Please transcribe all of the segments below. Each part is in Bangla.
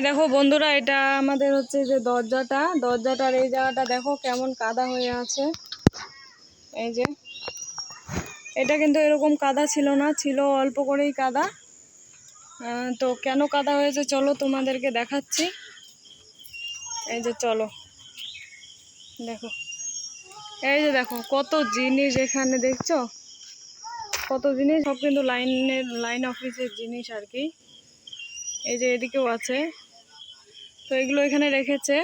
এই দেখো বন্ধুরা, এটা আমাদের হচ্ছে যে দরজাটা। দরজাটার এই জায়গাটা দেখো কেমন কাদা হয়ে আছে। এই যে, এটা কিন্তু এরকম কাদা ছিল না, ছিল অল্প করেই কাদা। তো কেন কাদা হয়েছে চলো তোমাদেরকে দেখাচ্ছি। এই যে চলো, দেখো। এই যে দেখো, কত জিনিস এখানে দেখছ? কত জিনিস? সব কিন্তু লাইনের, লাইন অফিসের জিনিস আর কি। এই যে এদিকেও আছে। তো এগুলো এখানে রেখেছে।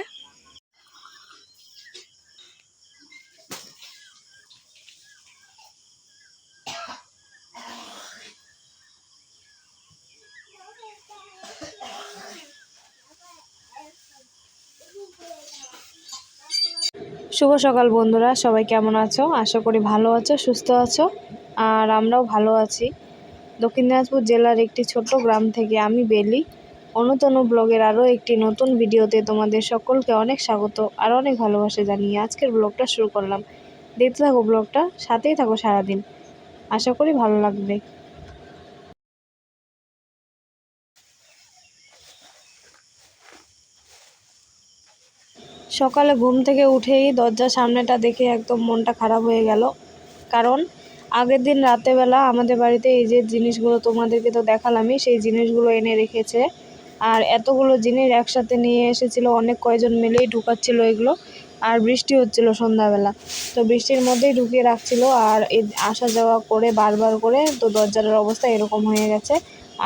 শুভ সকাল বন্ধুরা, সবাই কেমন আছো? আশা করি ভালো আছো, সুস্থ আছো, আর আমরাও ভালো আছি। দক্ষিণ দিনাজপুর জেলার একটি ছোট্ট গ্রাম থেকে আমি বেলি। অনুতনু ব্লগের আরও একটি নতুন ভিডিওতে তোমাদের সকলকে অনেক স্বাগত আর অনেক ভালোবাসা জানিয়ে আজকের ব্লগটা শুরু করলাম। দেখতে থাকো ব্লগটা, সাথেই থাকো সারাদিন। আশা করি ভালো লাগবে। সকালে ঘুম থেকে উঠেই দরজার সামনেটা দেখে একদম মনটা খারাপ হয়ে গেল। কারণ আগের দিন রাতেবেলা আমাদের বাড়িতে এই যে জিনিসগুলো তোমাদেরকে তো দেখালামই, সেই জিনিসগুলো এনে রেখেছে। আর এতগুলো জিনিস একসাথে নিয়ে এসেছিল, অনেক কয়জন মিলেই ঢুকাচ্ছিলো এগুলো। আর বৃষ্টি হচ্ছিল সন্ধ্যাবেলা। তো বৃষ্টির মধ্যেই ঢুকিয়ে রাখছিল আর আসা যাওয়া করে বারবার করে, তো দরজার অবস্থা এরকম হয়ে গেছে।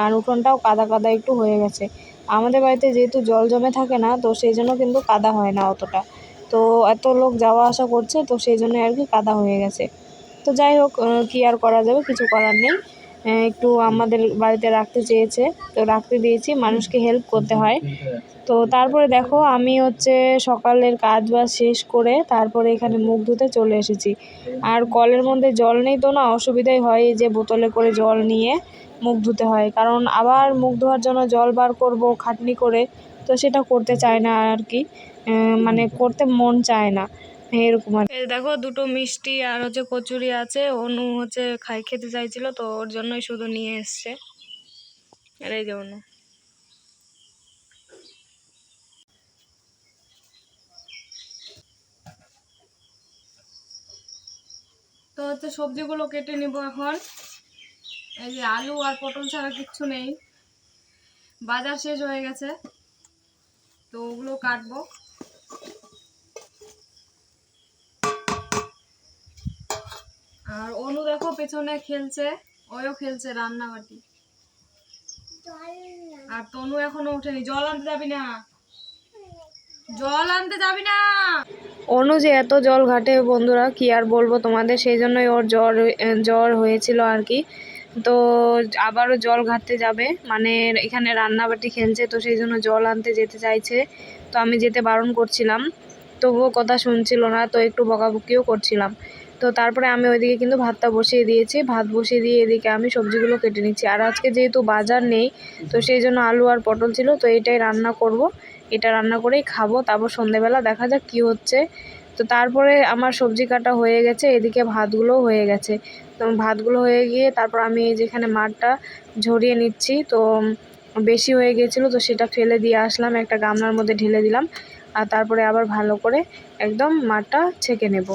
আর উঠোনটাও কাদা কাদা একটু হয়ে গেছে। আমাদের বাড়িতে যেহেতু জল জমে থাকে না, তো সেই জন্য কিন্তু কাদা হয় না অতটা। তো এত লোক যাওয়া আসা করছে, তো সেই জন্য আর কি কাদা হয়ে গেছে। তো যাই হোক কী আর করা যাবে, কিছু করার নেই। একটু আমাদের বাড়িতে রাখতে চেয়েছে। তো রাখতে দিয়েছি, মানুষকে হেল্প করতে হয়। তো তারপরে দেখো, আমি হচ্ছে সকালের কাজ বাজ শেষ করে তারপরে এখানে মুখ ধুতে চলে এসেছি। আর কলের মধ্যে জল নেই তো না, অসুবিধাই হয় যে বোতলে করে জল নিয়ে মুখ ধুতে হয়। কারণ আবার মুখ ধোয়ার জন্য জল বার করব, খাটনি করে, তো সেটা করতে চায় না আর কি। মানে করতে মন চায় না। এরকম আর দেখো দুটো মিষ্টি আর হচ্ছে কচুরি আছে। অনু হচ্ছে খাই খেতে চাইছিল, তো ওর জন্যই শুধু নিয়ে এসছে। আর এই যে অনু। তো হচ্ছে সবজিগুলো কেটে নিব এখন। এই যে আলু আর পটল ছাড়া কিচ্ছু নেই। বাজার শেষ হয়ে গেছে, তো ওগুলো কাটবো। আর অনু দেখো পেছনে খেলছে ওয়ও খেলছে রান্নাবাটি আর তনু এখনও ওঠেনি, জল আনতে যাবি না? জল আনতে যাবি না? অনু যে এত জল ঘাটে, বন্ধুরা, কি আর বলব তোমাদের? সেই জন্যই ওর জ্বর জ্বর হয়েছিল আর কি। তো আবারও জল ঘাটতে যাবে। মানে এখানে রান্নাবাটি খেলছে, তো সেই জন্য জল আনতে যেতে চাইছে। তো আমি যেতে বারণ করছিলাম। তবুও কথা শুনছিল না, তো একটু বকাবকিও করছিলাম। তো তারপরে আমি ওইদিকে কিন্তু ভাতটা বসিয়ে দিয়েছি। ভাত বসিয়ে দিয়ে এদিকে আমি সবজিগুলো কেটে নিচ্ছি। আর আজকে যেহেতু বাজার নেই, তো সেই জন্য আলু আর পটল ছিল, তো এটাই রান্না করব। এটা রান্না করেই খাব, তারপর সন্ধেবেলা দেখা যাক কি হচ্ছে। তো তারপরে আমার সবজি কাটা হয়ে গেছে, এদিকে ভাতগুলো হয়ে গেছে। তো ভাতগুলো হয়ে গিয়ে তারপর আমি এই যেখানে মাঠটা ঝরিয়ে নিচ্ছি, তো বেশি হয়ে গিয়েছিল তো সেটা ফেলে দিয়ে আসলাম, একটা গামলার মধ্যে ঢেলে দিলাম। আর তারপরে আবার ভালো করে একদম মাঠটা ছেঁকে নেব।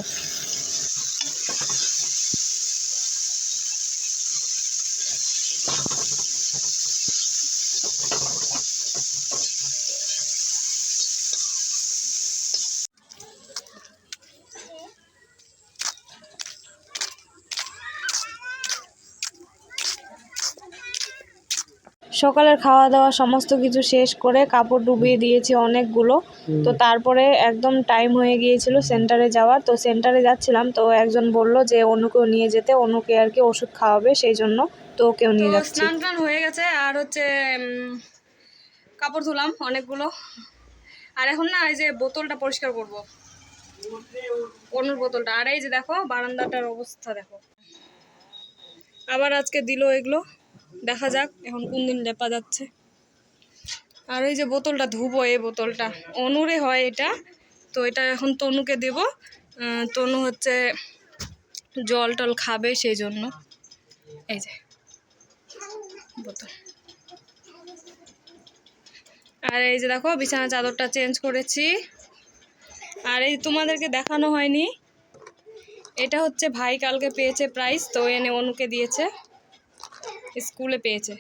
সকালের খাওয়া দাওয়া সমস্ত কিছু শেষ করে কাপড় ডুবিয়ে দিয়েছি অনেকগুলো। তো তারপরে একদম টাইম হয়ে গিয়েছিল সেন্টারে যাওয়ার। তো সেন্টারে যাচ্ছিলাম তো একজন বলল যে অনুকেও নিয়ে যেতে। অনুকে আর কি ওষুধ খাওয়াবে সেই জন্য তো ওকেও নিয়ে যাচ্ছি। স্নান টান হয়ে গেছে আর হচ্ছে কাপড় ধুলাম অনেকগুলো। আর এখন না এই যে বোতলটা পরিষ্কার করব। অনুর বোতলটা। আর এই যে দেখো বারান্দাটার অবস্থা দেখো। আবার আজকে দিল এগুলো। দেখা যাক এখন কোন দিন লেপা যাচ্ছে। আর এই যে বোতলটা ধুবো এই বোতলটা। অনুরে হয় এটা। তো এটা এখন তনুকে দেব। তনু হচ্ছে জল টল খাবে সেই জন্য। এই যে। বোতল। আর এই যে দেখো, বিছানা চাদরটা চেঞ্জ করেছি। আর এই তোমাদেরকে দেখানো হয়নি। এটা হচ্ছে ভাই কালকে পেয়েছে প্রাইস তো এনে অনুকে দিয়েছে। স্কুলে পেয়েছে।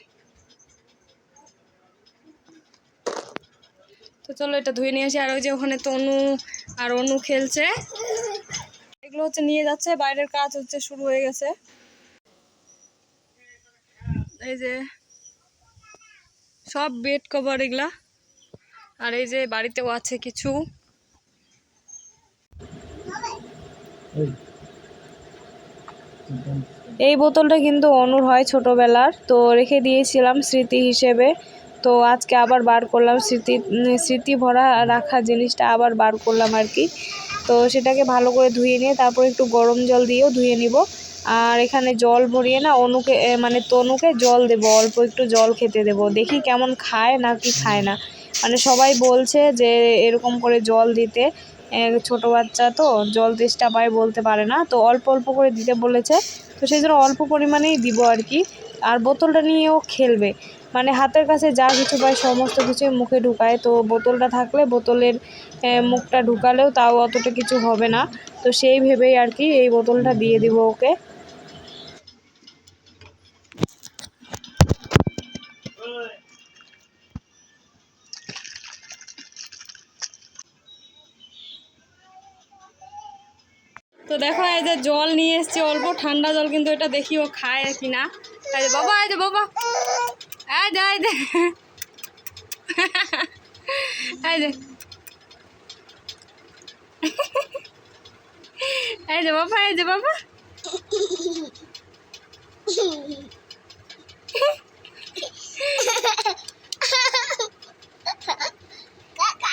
তো চলো এটা ধুয়ে নিয়ে আসি। আর ওই যে ওখানে তনু আর অনু খেলছে। এগুলো হচ্ছে নিয়ে যাচ্ছে, বাইরের কাজ হচ্ছে শুরু হয়ে গেছে। এই যে সব বেড কভার এগুলা। আর এই যে বাড়িতেও আছে কিছু। এই বোতলটা কিন্তু অনুর হয় ছোটোবেলার। তো রেখে দিয়েছিলাম স্মৃতি হিসেবে। তো আজকে আবার বার করলাম স্মৃতি স্মৃতি ভরা রাখা জিনিসটা আবার বার করলাম আর কি। তো সেটাকে ভালো করে ধুয়ে নিয়ে তারপর একটু গরম জল দিয়েও ধুয়ে নিব। আর এখানে জল ভরিয়ে না অনুকে মানে তনুকে জল দেব, অল্প একটু জল খেতে দেব। দেখি কেমন খায় না কি খায় না। মানে সবাই বলছে যে এরকম করে জল দিতে। ছোট বাচ্চা তো, জল তেষ্টা পায় বলতে পারে না। তো অল্প অল্প করে দিতে বলেছে। তো সেই জন্য অল্প পরিমাণেই দিব আর কি। আর বোতলটা নিয়েও খেলবে। মানে হাতের কাছে যা কিছু পায়, সমস্ত কিছুই মুখে ঢুকায়। তো বোতলটা থাকলে বোতলের মুখটা ঢুকালেও তাও অতটা কিছু হবে না। তো সেই ভেবেই আর কি এই বোতলটা দিয়ে দিব ওকে তো দেখো এই যে জল নিয়ে এসেছি অল্প ঠান্ডা জল কিন্তু এটা দেখি ও খায় কি না। যে বাবা এই যে বাবা। এই যে এই যে। এই যে। এই যে বাবা এই যে বাবা।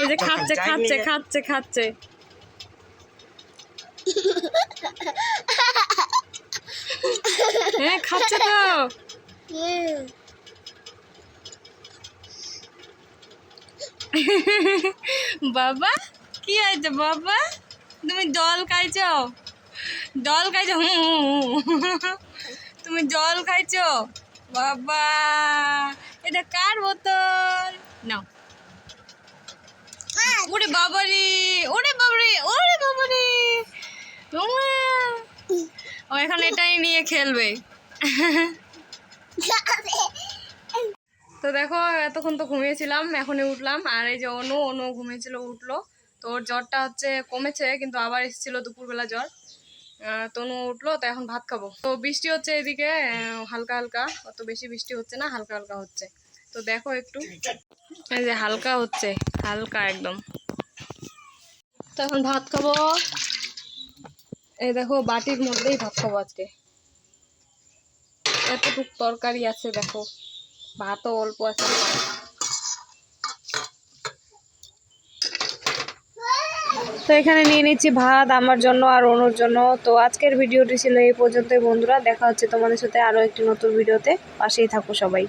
এই যে খাচ্ছে খাচ্ছে খাচ্ছে খাচ্ছে। হ্যাঁ খাচ্ছে তো? বাবা কি হয়েছে বাবা? তুমি জল খাইছো? জল খাইছো? হুম। তুমি জল খাইছো? বাবা এটা কার বোতল? নাও। ওরে বাবারে ওরে বাবারে ওরে বাবারে। ও এখন এটাই নিয়ে খেলবে। তো দেখো, এতক্ষণ তো ঘুমিয়েছিলাম, এখনই উঠলাম। আর এই যে অনু অনু ঘুমিয়েছিল, উঠল। তো ওর জ্বরটা হচ্ছে কমেছে, কিন্তু আবার এসেছিল দুপুরবেলা জ্বর। তনু উঠল, তো এখন ভাত খাব। তো বৃষ্টি হচ্ছে এদিকে হালকা হালকা। অত বেশি বৃষ্টি হচ্ছে না, হালকা হালকা হচ্ছে। তো দেখো একটু। এই যে হালকা হচ্ছে, হালকা একদম। তো এখন ভাত খাব। এই দেখো, বাটির মধ্যেই ভাত খাব আজকে। এতটুক তরকারি আছে, দেখো। ভাতও অল্প আছে। তো এখানে নিয়ে নিচ্ছি ভাত আমার জন্য আর অনুর জন্য। তো আজকের ভিডিওটি ছিল এই পর্যন্তই, বন্ধুরা। দেখা হচ্ছে তোমাদের সাথে আরও একটি নতুন ভিডিওতে। পাশেই থাকো সবাই।